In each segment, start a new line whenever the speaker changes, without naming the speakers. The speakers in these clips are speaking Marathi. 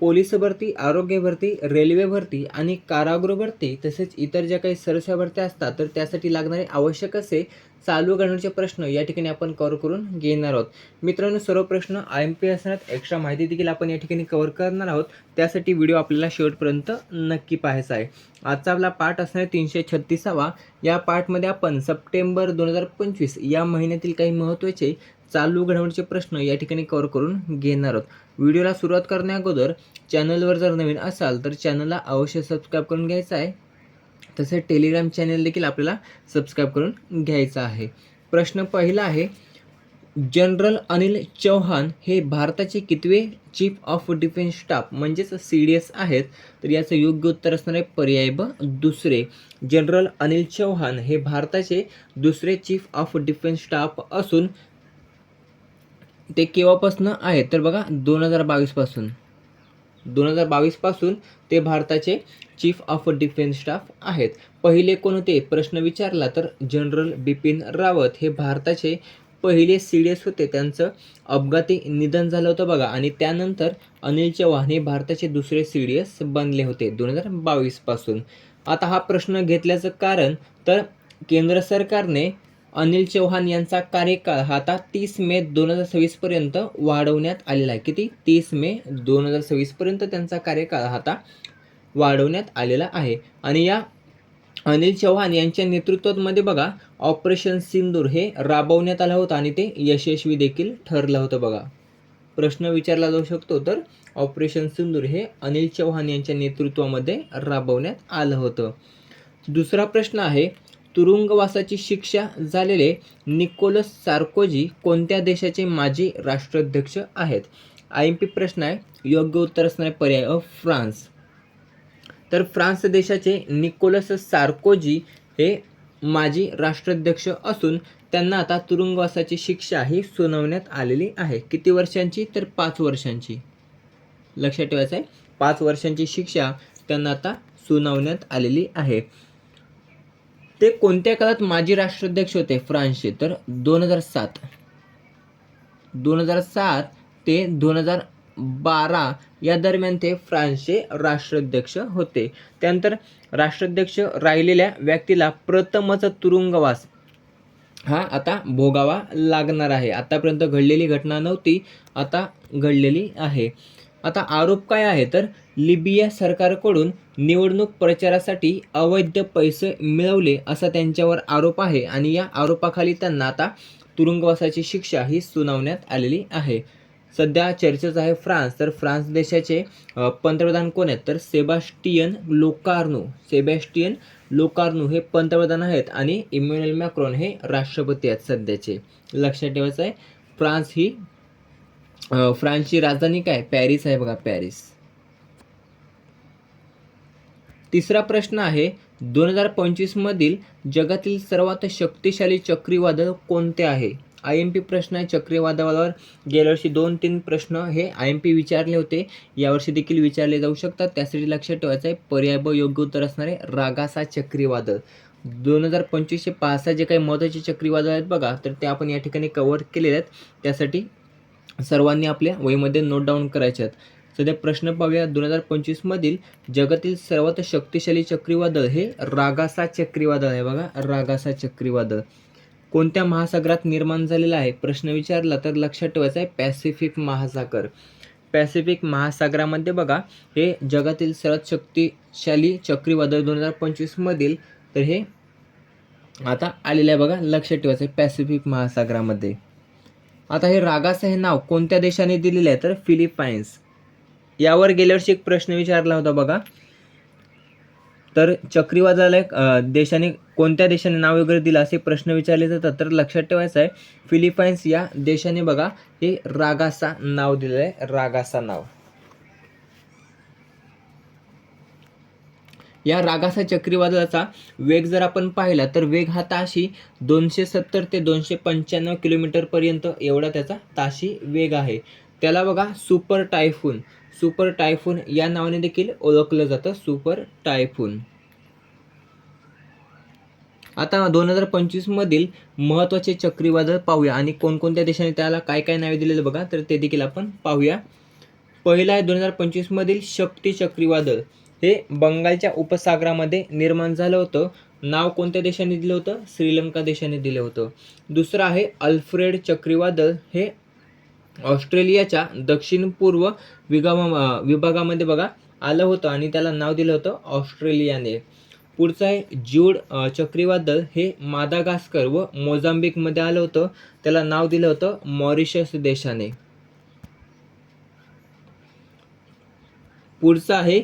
पोलीस भरती आरोग्य भरती रेल्वे भरती आणि कारागृह भरती तसेच इतर ज्या काही सरस्या भरत्या असतात तर त्यासाठी लागणारे आवश्यक असे चालू घडण्याचे प्रश्न या ठिकाणी आपण कव्हर करून घेणार आहोत. मित्रांनो सर्व प्रश्न आय एम पी असणार एक्स्ट्रा माहिती देखील आपण या ठिकाणी कव्हर करणार आहोत. त्यासाठी व्हिडिओ आपल्याला शेवटपर्यंत नक्की पाहायचा आहे. आजचा आपला पाठ असणार आहे तीनशे छत्तीसावा. या पाठमध्ये आपण सप्टेंबर दोन हजार पंचवीस या महिन्यातील काही महत्त्वाचे चालू घडामोडीचे प्रश्न या ठिकाणी कव्हर करून घेणार आहोत. व्हिडिओला सुरुवात करण्या अगोदर चॅनलवर जर नवीन असाल तर चॅनलला अवश्य सबस्क्राईब करून घ्यायचं आहे. तसेच टेलिग्राम चॅनल देखील आपल्याला सबस्क्राईब करून घ्यायचा आहे. प्रश्न पहिला आहे जनरल अनिल चौहान हे भारताचे कितवे चीफ ऑफ डिफेन्स स्टाफ म्हणजेच सी डी एस आहेत? तर याचं योग्य उत्तर असणार आहे पर्याय ब दुसरे. जनरल अनिल चौहान हे भारताचे दुसरे चीफ ऑफ डिफेन्स स्टाफ असून ते केव्हापासून आहेत? तर बघा दोन हजार बावीसपासून. दोन हजार बावीसपासून ते भारताचे चीफ ऑफ डिफेन्स स्टाफ आहेत. पहिले कोण होते प्रश्न विचारला तर जनरल बिपिन रावत हे भारताचे पहिले सी होते. त्यांचं अपघाती निधन झालं होतं बघा. आणि त्यानंतर अनिल चव्हाण हे भारताचे दुसरे सी डी एस बनले होते दोन हजार बावीसपासून आता हा प्रश्न घेतल्याचं कारण तर केंद्र सरकारने अनिल चौहान यांचा कार्यकाळ हा आता तीस मे दोन हजार सव्वीसपर्यंत वाढवण्यात आलेला आहे. किती? तीस मे दोन हजार सव्वीसपर्यंत त्यांचा कार्यकाळ हा आता वाढवण्यात आलेला आहे. आणि या अनिल चौहान यांच्या नेतृत्वामध्ये बघा ऑपरेशन सिंदूर हे राबवण्यात आलं होतं आणि ते यशस्वी देखील ठरलं होतं बघा. प्रश्न विचारला जाऊ शकतो तर ऑपरेशन सिंदूर हे अनिल चौहान यांच्या नेतृत्वामध्ये राबवण्यात आलं होतं. दुसरा प्रश्न आहे तुरुंगवासाची शिक्षा झालेले निकोलस सार्कोजी कोणत्या देशाचे माजी राष्ट्राध्यक्ष आहेत? आय एम पी प्रश्न आहे. योग्य उत्तर असणारे पर्याय अ फ्रान्स. तर फ्रान्स देशाचे निकोलस सार्कोजी हे माजी राष्ट्राध्यक्ष असून त्यांना आता तुरुंगवासाची शिक्षा ही सुनावण्यात आलेली आहे. किती वर्षांची? तर पाच वर्षांची. लक्षात ठेवायचं आहे पाच वर्षांची शिक्षा त्यांना आता सुनावण्यात आलेली आहे. ते कोणत्या काळात माजी राष्ट्राध्यक्ष होते? फ्रान्सचे. तर दोन हजार सात. दोन हजार सात ते दोन हजार बारा या दरम्यान ते फ्रान्सचे राष्ट्राध्यक्ष होते. त्यानंतर राष्ट्राध्यक्ष राहिलेल्या व्यक्तीला प्रथमच तुरुंगवास हा आता भोगावा लागणार आहे. आतापर्यंत घडलेली घटना नव्हती आता घडलेली आहे. आता आरोप काय आहे? तर लिबिया सरकारकडून निवडणूक प्रचारासाठी अवैध पैसे मिळवले असा त्यांच्यावर आरोप आहे आणि या आरोपाखाली त्यांना आता तुरुंगवासाची शिक्षा ही सुनावण्यात आलेली आहे. सध्या चर्चेच आहे फ्रान्स. तर फ्रान्स देशाचे पंतप्रधान कोण आहेत? तर सेबास्टियन लोकार्नो. सेबॅस्टियन लोकार्नो हे पंतप्रधान आहेत आणि इम्युनल मॅक्रॉन हे राष्ट्रपती आहेत सध्याचे. लक्षात ठेवायचं आहे फ्रान्स ही फ्रान्सची राजधानी काय? पॅरिस आहे बघा पॅरिस. तिसरा प्रश्न आहे दोन हजार पंचवीसमधील जगातील सर्वात शक्तिशाली चक्रीवादळ कोणते आहे? आय एम पी प्रश्न आहे चक्रीवादळावर गेल्या वर्षी दोन तीन प्रश्न हे आय एम पी विचारले होते. यावर्षी देखील विचारले जाऊ शकतात. त्यासाठी लक्षात ठेवायचं आहे पर्याय ब योग्य उत्तर असणारे रागासा चक्रीवादळ. दोन हजार पंचवीसशे पाच सहा जे काही महत्त्वाचे चक्रीवादळ आहेत बघा तर ते आपण या ठिकाणी कव्हर केलेले आहेत. त्यासाठी सर्वांनी आपल्या वहीमध्ये नोट डाऊन करायचे आहेत. सध्या प्रश्न पाहूया दोन हजार पंचवीसमधील जगातील सर्वात शक्तिशाली चक्रीवादळ हे रागासा चक्रीवादळ आहे बघा रागासा चक्रीवादळ. कोणत्या महासागरात निर्माण झालेला आहे? प्रश्न विचारला तर लक्षात ठेवायचा आहे पॅसिफिक महासागर. पॅसिफिक महासागरामध्ये बघा हे जगातील सर्वात शक्तिशाली चक्रीवादळ दोन हजार पंचवीसमधील तर हे आता आलेलं आहे बघा लक्षात ठेवायचं आहे पॅसिफिक महासागरामध्ये. आता हे रागाचं हे नाव कोणत्या देशाने दिलेलं आहे? तर फिलिपाईन्स. यावर गेल्या वर्षी एक प्रश्न विचारला होता बघा. तर चक्रीवादळाला एक, देशाने कोणत्या देशाने नाव वगैरे दिलं असे प्रश्न विचारले जातात. तर लक्षात ठेवायचं आहे फिलिपाईन्स या देशाने बघा हे रागासा नाव दिलेलं आहे. रागासा नाव. या रागासा चक्रीवादळाचा वेग जर आपण पाहिला तर वेग हा ताशी दोनशे सत्तर ते दोनशे पंच्याण्णव किलोमीटरपर्यंत एवढा त्याचा ताशी वेग आहे. त्याला बघा सुपर टायफून. सुपर टायफून या नावाने देखील ओळखलं जातं सुपर टायफून. आता दोन हजार पंचवीसमधील महत्त्वाचे चक्रीवादळ पाहूया आणि कोणकोणत्या देशाने त्याला काय काय नावे दिलेलं बघा तर ते देखील आपण पाहूया. पहिलं आहे दोन हजार पंचवीसमधील शक्ती चक्रीवादळ. हे बंगालच्या उपसागरामध्ये निर्माण झालं होतं. नाव कोणत्या देशाने दिलं होतं? श्रीलंका देशाने दिलं होतं. दुसरं आहे अल्फ्रेड चक्रीवादळ. हे ऑस्ट्रेलियाच्या दक्षिण पूर्व विभागा विभागामध्ये बघा आलं होतं आणि त्याला नाव दिलं होतं ऑस्ट्रेलियाने. पुढचं आहे ज्यूड चक्रीवादळ. हे मादागास्कर व मोझांबिकमध्ये आलं होतं. त्याला नाव दिलं होतं मॉरिशस देशाने. पुढचं आहे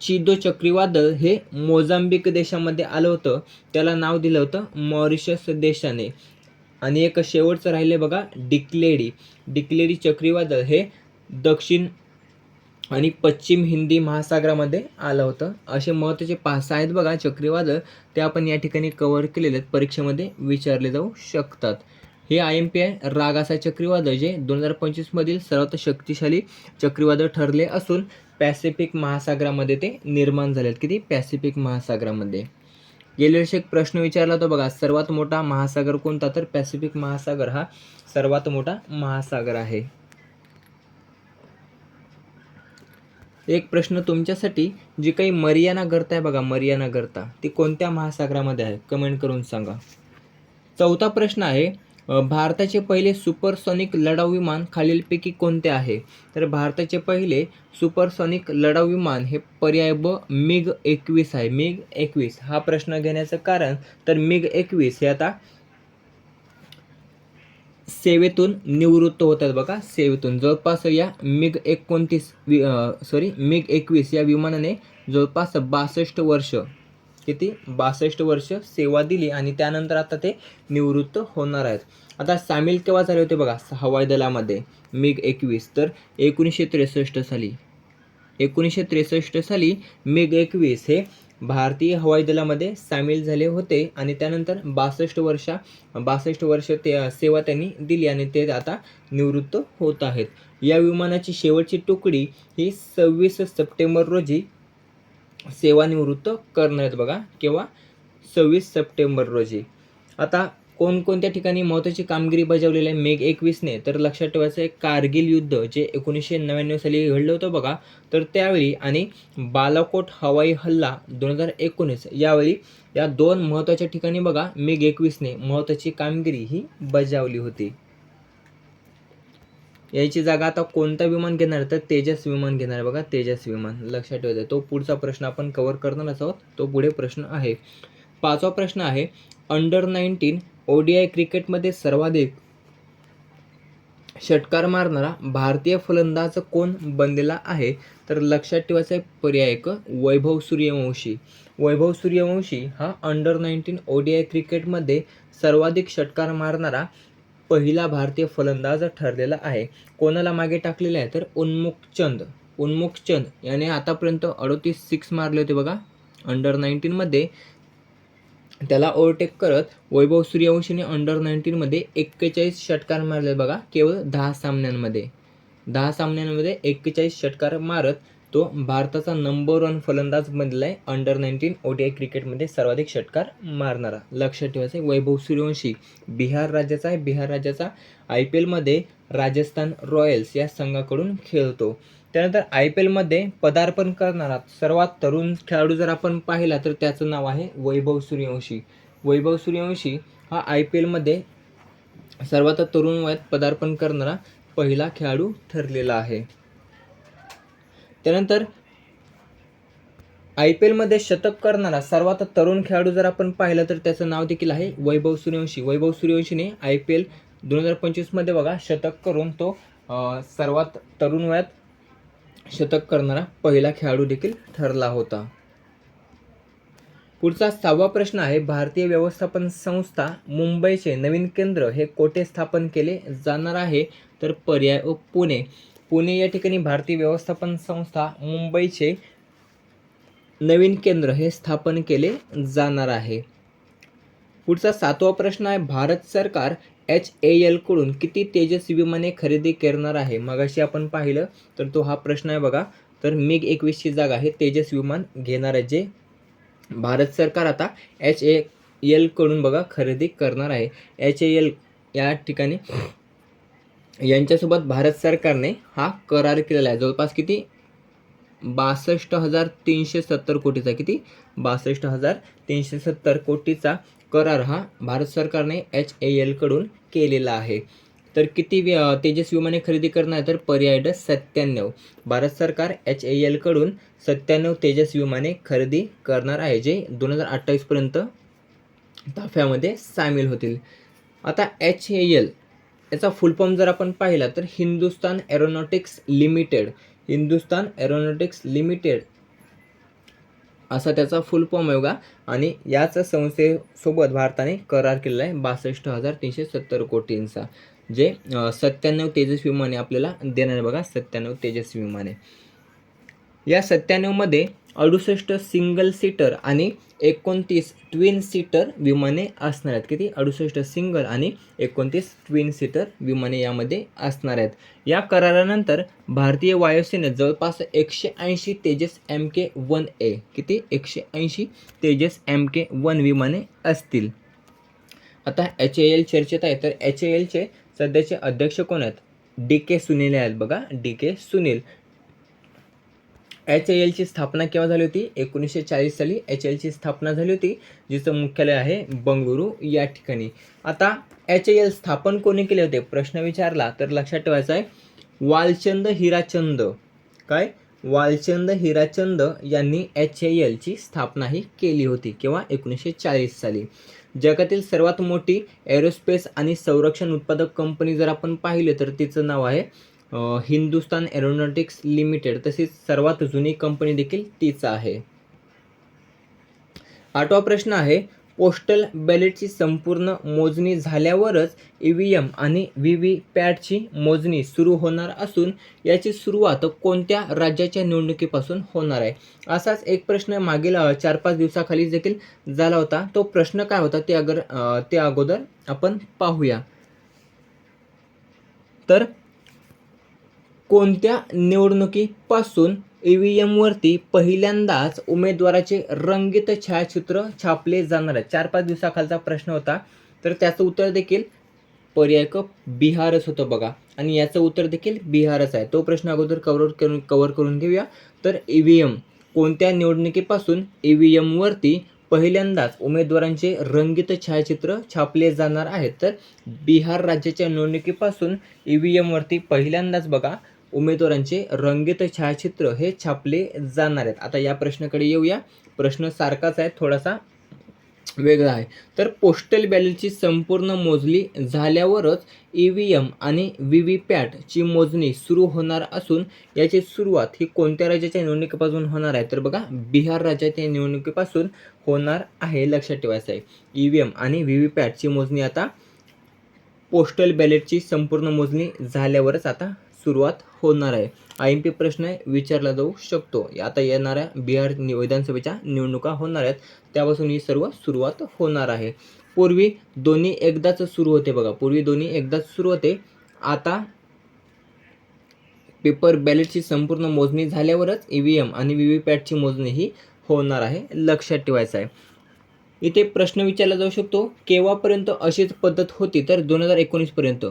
चिदो चक्रीवादळ. हे मोझांबिक देशामध्ये आलं होतं. त्याला नाव दिलं होतं मॉरिशस देशाने. आणि एक शेवटचं राहिले बघा डिक्लेडी डिक्लेडी चक्रीवादळ हे दक्षिण आणि पश्चिम हिंदी महासागरामध्ये आलं होतं. असे महत्त्वाचे पाच सहा आहेत बघा चक्रीवादळ. ते आपण या ठिकाणी कव्हर केलेले आहेत. परीक्षेमध्ये विचारले जाऊ शकतात. हे आय एम पी आहे रागासा चक्रीवादळ जे दोन हजार पंचवीसमधील सर्वात शक्तिशाली चक्रीवादळ ठरले असून पॅसिफिक महासागरामध्ये ते निर्माण झाले आहेत किती? पॅसिफिक महासागरामध्ये. गेल्या वर्षी एक प्रश्न विचारला होता बघा सर्वात मोठा महासागर कोणता? तर पॅसिफिक महासागर हा सर्वात मोठा महासागर आहे. एक प्रश्न तुमच्यासाठी जी काही मर्याना गर्ता आहे बघा मरियाना गर्ता ती कोणत्या महासागरामध्ये आहे? कमेंट करून सांगा. चौथा प्रश्न आहे भारताचे पहिले सुपरसॉनिक लढाऊ विमान खालीलपैकी कोणते आहे? तर भारताचे पहिले सुपरसॉनिक लढाऊ विमान हे पर्याय ब मिग एकवीस आहे. मिग एकवीस हा प्रश्न घेण्याचं कारण तर मिग एकवीस हे आता सेवेतून निवृत्त होतात बघा. सेवेतून जवळपास या मिग एकोणतीस सॉरी मिग एकवीस या विमानाने जवळपास बासष्ट वर्ष किती? बासष्ट वर्ष सेवा दिली आणि त्यानंतर आता ते निवृत्त होणार आहेत. आता सामील केव्हा झाले होते बघा? हवाई दलामध्ये. मिग एकवीस. तर एकोणीसशे त्रेसष्ट साली. एकोणीसशे त्रेसष्ट साली मिग एकवीस हे भारतीय हवाई दलामध्ये सामील झाले होते आणि त्यानंतर बासष्ट वर्षा बासष्ट वर्ष ते सेवा त्यांनी दिली आणि ते आता निवृत्त होत आहेत. या विमानाची शेवटची तुकडी ही सव्वीस सप्टेंबर रोजी सेवानिवृत्त करणार आहेत बघा किंवा सव्वीस सप्टेंबर रोजी. आता कोणकोणत्या ठिकाणी महत्त्वाची कामगिरी बजावलेली आहे मेघ एकवीसने? तर लक्षात ठेवायचं आहे कारगिल युद्ध जे एकोणीसशे नव्याण्णव साली घडलं होतं बघा तर त्यावेळी आणि बालाकोट हवाई हल्ला दोन हजार एकोणीस यावेळी या दोन महत्त्वाच्या ठिकाणी बघा मेघ एकवीसने महत्त्वाची कामगिरी ही बजावली होती. याची जागा आता कोणता विमान घेणार? तर तेजस विमान घेणार आहे बघा तेजस विमान. लक्षात ठेवायचा तो पुढचा प्रश्न आपण कव्हर करणारच आहोत. तो पुढे प्रश्न आहे. पाचवा प्रश्न आहे अंडर नाईन्टीन ओडीआय क्रिकेटमध्ये सर्वाधिक षटकार मारणारा भारतीय फलंदाज कोण बनलेला आहे? तर लक्षात ठेवायचा आहे पर्याय एक वैभव सूर्यवंशी. वैभव सूर्यवंशी हा अंडर नाईन्टीन ओडीआय क्रिकेटमध्ये सर्वाधिक षटकार मारणारा पहिला भारतीय फलंदाज ठरलेला आहे. कोणाला मागे टाकलेला आहे? तर उन्मुखचंद. उन्मुखचंद याने आतापर्यंत अडोतीस सिक्स मारले होते बघा. अंडर नाईन्टीनमध्ये त्याला ओव्हरटेक करत वैभव सूर्यवंशीने अंडर नाईन्टीनमध्ये एक्केचाळीस षटकार मारले बघा. केवळ दहा सामन्यांमध्ये. दहा सामन्यांमध्ये एक्केचाळीस षटकार मारत तो भारताचा नंबर वन फलंदाज बनलेला आहे अंडर नाईन्टीन ओडीआय क्रिकेटमध्ये सर्वाधिक षटकार मारणारा. लक्षात ठेवायचं आहे वैभव सूर्यवंशी बिहार राज्याचा आहे. बिहार राज्याचा आय पी एलमध्ये राजस्थान रॉयल्स या संघाकडून खेळतो. त्यानंतर आय पी एलमध्ये पदार्पण करणारा सर्वात तरुण खेळाडू जर आपण पाहिला तर त्याचं नाव आहे वैभव सूर्यवंशी. वैभव सूर्यवंशी हा आय पी एलमध्ये सर्वात तरुण वयात पदार्पण करणारा पहिला खेळाडू ठरलेला आहे. त्यानंतर आय पी एलमध्ये शतक करणारा सर्वात तरुण खेळाडू जर आपण पाहिलं तर त्याचं नाव देखील आहे वैभव सूर्यवंशी. वैभव सूर्यवंशीने आय पी एल दोन हजार पंचवीसमध्ये बघा शतक करून तो सर्वात तरुण वयात शतक करणारा पहिला खेळाडू देखील ठरला होता. पुढचा सहावा प्रश्न आहे भारतीय व्यवस्थापन संस्था मुंबईचे नवीन केंद्र हे कोठे स्थापन केले जाणार आहे? तर पर्याय व पुणे. पुणे या ठिकाणी भारतीय व्यवस्थापन संस्था मुंबईचे नवीन केंद्र हे स्थापन केले जाणार आहे. पुढचा सातवा प्रश्न आहे भारत सरकार एच ए एलकडून किती तेजस विमाने खरेदी करणार आहे? मगाशी आपण पाहिलं तर तो हा प्रश्न आहे बघा. तर मिग एकवीसची जागा हे तेजस विमान घेणार आहे जे भारत सरकार आता एच ए एलकडून बघा खरेदी करणार आहे. एच ए एल या ठिकाणी यांच्यासोबत भारत सरकारने हा करार केलेला आहे. जवळपास किती? बासष्ट हजार तीनशे सत्तर कोटीचा किती? बासष्ट हजार तीनशे सत्तर कोटीचा करार हा भारत सरकारने एच ए एलकडून केलेला आहे. तर किती वि- तेजस विमाने खरेदी करणार? तर पर्याय ड सत्त्याण्णव. भारत सरकार एच ए एलकडून सत्त्याण्णव तेजस विमाने खरेदी करणार आहे जे दोन हजार अठ्ठावीसपर्यंत ताफ्यामध्ये सामील होतील. आता एच ए एल याचा फुल फॉर्म जर आपण पाहिला तर Hindustan Aeronautics Limited Hindustan Aeronautics Limited असा त्याचा फुल फॉर्म आहे बघा. आणि याच संस्थेसोबत भारताने करार केलेला आहे बासष्ट हजार तीनशे सत्तर कोटींचा जे सत्त्याण्णव तेजस विमाने आपल्याला देणार आहे बघा सत्त्याण्णव तेजस विमाने. या सत्त्याण्णवमध्ये अडुसष्ट सिंगल सीटर आणि एकोणतीस ट्विन सीटर विमाने असणार आहेत. किती? अडुसष्ट सिंगल आणि एकोणतीस ट्विन सीटर विमाने यामध्ये असणार आहेत. या करारानंतर भारतीय वायुसेनेत जवळपास एकशे ऐंशी Tejas M K one A किती? एकशे ऐंशी तेजस एम के वन विमाने असतील. आता एच ए एल चर्चेत आहे. तर एच ए एलचे सध्याचे अध्यक्ष कोण आहेत? डी के सुनील आहेत बघा. D K Sunil. H I एलची स्थापना केव्हा झाली होती? एकोणीसशे चाळीस साली एच एलची स्थापना झाली होती जिचं मुख्यालय आहे बंगळुरू या ठिकाणी. आता एच आय एल स्थापन कोणी केले होते? प्रश्न विचारला तर लक्षात ठेवायचा आहे वालचंद हिराचंद. काय? वालचंद हिराचंद यांनी एच आय एलची स्थापना ही केली होती किंवा एकोणीसशे चाळीस साली. जगातील सर्वात मोठी एरोस्पेस आणि संरक्षण उत्पादक कंपनी जर आपण पाहिले तर तिचं नाव आहे हिंदुस्तान एरोनॉटिक्स लिमिटेड तसेच सर्वात जुनी कंपनी देखील तीच आहे. आठवा प्रश्न आहे पोस्टल बॅलेटची संपूर्ण मोजणी झाल्यावरच ई व्ही एम आणि व्ही व्ही पॅटची मोजणी सुरू होणार असून याची सुरुवात कोणत्या राज्याच्या निवडणुकीपासून होणार आहे? असाच एक प्रश्न मागील चार पाच दिवसाखाली देखील झाला होता. तो प्रश्न काय होता ते अगर ते अगोदर आपण पाहूया. तर कोणत्या निवडणुकीपासून ई व्ही एमवरती पहिल्यांदाच उमेदवाराचे रंगीत छायाचित्र छापले जाणार आहे? चार पाच दिवसाखालचा प्रश्न होता. तर त्याचं उत्तर देखील पर्याय क बिहारच होतं बघा. आणि याचं उत्तर देखील बिहारच आहे. तो प्रश्न अगोदर कवर करून कवर करून घेऊया. तर ई व्ही एम कोणत्या निवडणुकीपासून ई व्ही एमवरती पहिल्यांदाच उमेदवारांचे रंगीत छायाचित्र छापले जाणार आहेत तर बिहार राज्याच्या निवडणुकीपासून ई व्ही एमवरती पहिल्यांदाच बघा. उमेदवारांचे रंगीत छायाचित्र हे छापले जाणार आहेत. आता या प्रश्नाकडे येऊया. प्रश्न सारखाच आहे थोडासा वेगळा आहे. तर पोस्टल बॅलेटची संपूर्ण मोजणी झाल्यावरच ई व्ही एम आणि व्ही व्ही पॅटची मोजणी सुरू होणार असून याची सुरुवात ही कोणत्या राज्याच्या निवडणुकीपासून होणार आहे? तर बघा बिहार राज्याच्या निवडणुकीपासून होणार आहे लक्षात ठेवायचं आहे. ई व्ही एम आणि व्ही व्ही पॅटची मोजणी आता पोस्टल बॅलेटची संपूर्ण मोजणी झाल्यावरच आता सुरुवात होणार आहे. आय एम पी प्रश्न विचारला जाऊ शकतो. आता येणाऱ्या बिहार नि- विधानसभेच्या निवडणुका होणार आहेत. त्यापासून ही सर्व सुरुवात होणार आहे. पूर्वी दोन्ही एकदाच सुरू होते बघा. पूर्वी दोन्ही एकदाच सुरू होते. आता पेपर बॅलेटची संपूर्ण मोजणी झाल्यावरच ई व्ही एम आणि व्ही व्ही पॅटची मोजणी ही होणार आहे लक्षात ठेवायचं आहे. इथे प्रश्न विचारला जाऊ शकतो केव्हापर्यंत अशीच पद्धत होती तर दोन हजार एकोणीसपर्यंत?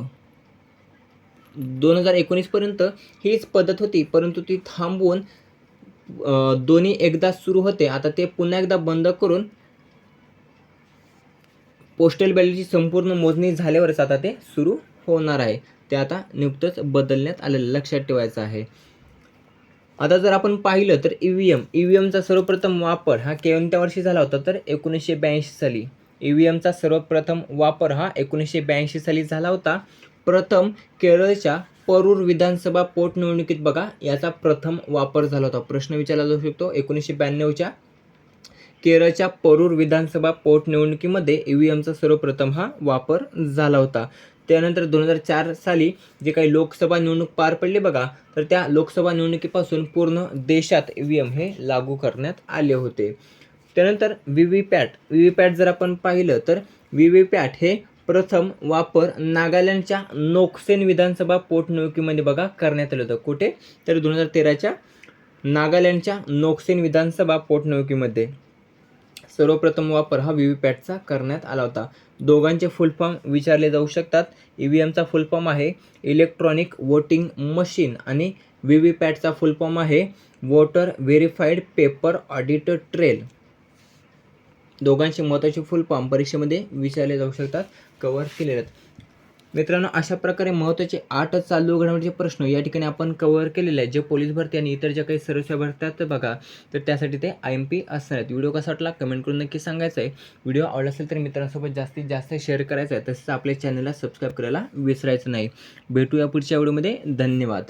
दोन हजार एकोणीसपर्यंत हीच पद्धत होती परंतु ती थांबवून दोन्ही एकदा सुरू होते. आता ते पुन्हा एकदा बंद करून पोस्टल बॅलेटची संपूर्ण मोजणी झाल्यावरच आता ते सुरू होणार आहे. ते आता नुकतंच बदलण्यात आलेलं लक्षात ठेवायचं आहे. आता जर आपण पाहिलं तर E V M E V एमचा सर्वप्रथम वापर हा कोणत्या वर्षी झाला होता तर एकोणीसशे ब्याऐंशी साली. ई व्ही एमचा सर्वप्रथम वापर हा एकोणीसशे ब्याऐंशी साली झाला होता. प्रथम केरळच्या परूर विधानसभा पोटनिवडणुकीत बघा याचा प्रथम वापर झाला होता. प्रश्न विचारला जाऊ शकतो. एकोणीसशे ब्याण्णवच्या केरळच्या परूर विधानसभा पोटनिवडणुकीमध्ये ई व्ही एमचा सर्वप्रथम हा वापर झाला होता. त्यानंतर दोन हजार चार साली जे काही लोकसभा निवडणूक पार पडली बघा तर त्या लोकसभा निवडणुकीपासून पूर्ण देशात ई व्ही एम हे लागू करण्यात आले होते. त्यानंतर V V PAT V V PAT जर आपण पाहिलं तर व्ही व्ही पॅट हे प्रथम वापर नागालँडच्या नोक्सेन विधानसभा पोटनिवडणुकीमध्ये बघा करण्यात आलं होतं. कुठे? तर दोन हजार तेराच्या नागालँडच्या नोक्सेन विधानसभा पोटनिवडणुकीमध्ये. सर्वप्रथम वापर हा व्ही व्ही पॅटचा करण्यात आला होता. दोघांचे फुल फॉर्म विचारले जाऊ शकतात. ई व्ही एमचा फुल फॉर्म आहे इलेक्ट्रॉनिक वोटिंग मशीन आणि व्ही व्ही पॅटचा फुल फॉर्म आहे voter verified paper audit trail दोघांचे महत्त्वाचे फुल फॉर्म परीक्षेमध्ये विचारले जाऊ शकतात कवर केलेले आहेत. मित्रांनो अशा प्रकारे महत्त्वाचे आठ चालू घडामोडीचे प्रश्न या ठिकाणी आपण कव्हर केलेले आहेत. जे पोलीस भरती आणि इतर ज्या काही सर्वसेवा भरतात बघा. तर त्यासाठी ते आय एम पी असणार आहेत. व्हिडिओ कसा वाटला कमेंट करून नक्की सांगायचं आहे व्हिडिओ आवडला असेल तर मित्रांसोबत जास्तीत जास्त शेअर करायचं आहे तसंच आपल्या चॅनलला सबस्क्राईब करायला विसरायचं नाही. भेटूया पुढच्या व्हिडिओमध्ये धन्यवाद.